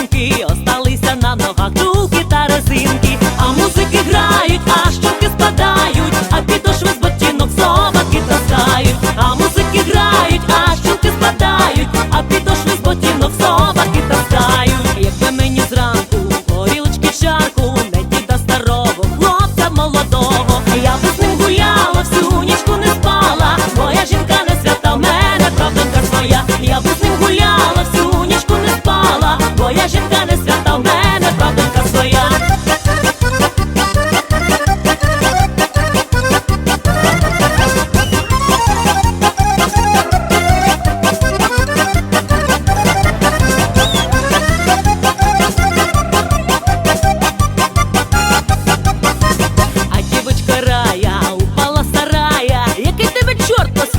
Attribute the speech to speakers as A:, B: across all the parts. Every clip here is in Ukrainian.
A: contigo.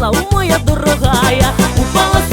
A: выросла, о моя дорогая, упала